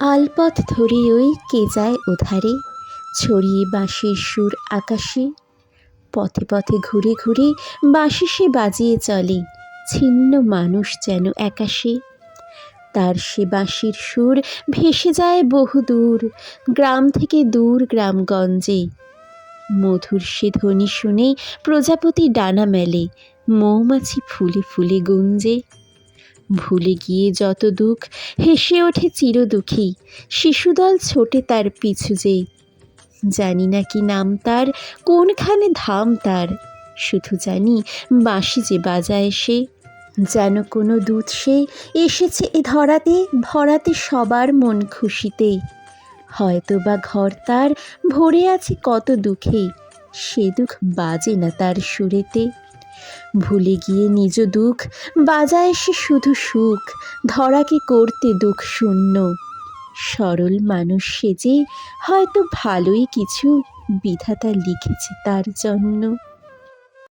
আলপথ ধরে ওই কে যায় ওধারে ছড়িয়ে বাঁশির সুর আকাশে। পথে পথে ঘুরে ঘুরে বাঁশি সে বাজিয়ে চলে, ছিন্ন মানুষ যেন একাশে। তার সে বাঁশির সুর ভেসে যায় বহু দূর, গ্রাম থেকে দূর গ্রামগঞ্জে। মধুর সে ধ্বনি শুনে প্রজাপতি ডানা মেলে, মৌমাছি ফুলে ফুলে গুঞ্জে। ভুলে গিয়ে যত দুঃখ, হেসে ওঠে চিরদুখী শিশুদল ছোটে তার পিছু যে জানি না কি নাম তার, কোনখানে ধাম তার। শুধু জানি বাঁশি যে বাজায় সে। যেন কোনো দূত সে এসেছে এ ধরাতে, ভরাতে সবার মন খুশিতে। হয়তো বা ঘর তার ভরে আছে কত দুঃখে, সে দুঃখ বাজে না তার সুরেতে। ভুলে গিয়ে নিজ দুঃখ, বাজায় সে শুধু সুখ, ধরাকে করতে দুঃখ শূন্য। সরল মানুষ সেজে হয়তো ভালোই কিছু বিধাতা লিখেছে তার জন্য।